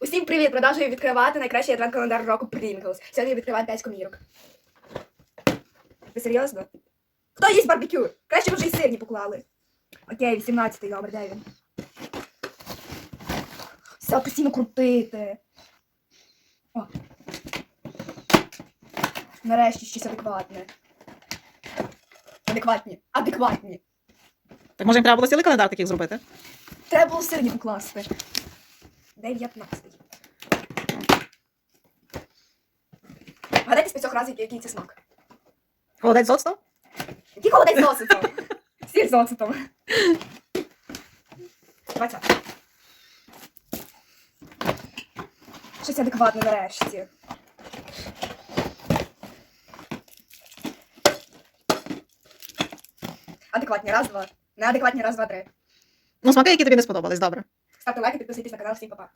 Усім привіт! Продовжую відкривати найкращий адвент календар року Pringles. Сьогодні відкриваю 5 комірок. Ви серйозно? Хто їсть барбекю? Краще вже й сирні поклали. Окей, 18-й, добре, де він? Все постійно крутити. О. Нарешті щось адекватне. Адекватні. Адекватні. Так може їм треба було цілий календар таких зробити? Треба було сирні покласти. 19. П'ятьох разів, який це смак. Холодець з оцтом? Який холодець з оцетом? Сіль з оцетом. 20. Щось адекватне нарешті. Адекватні, раз, два. Неадекватні, раз, два, три. Ну, смаки, які тобі не сподобались, добре. Ставте лайки, підписуйтесь на канал, всім па-па.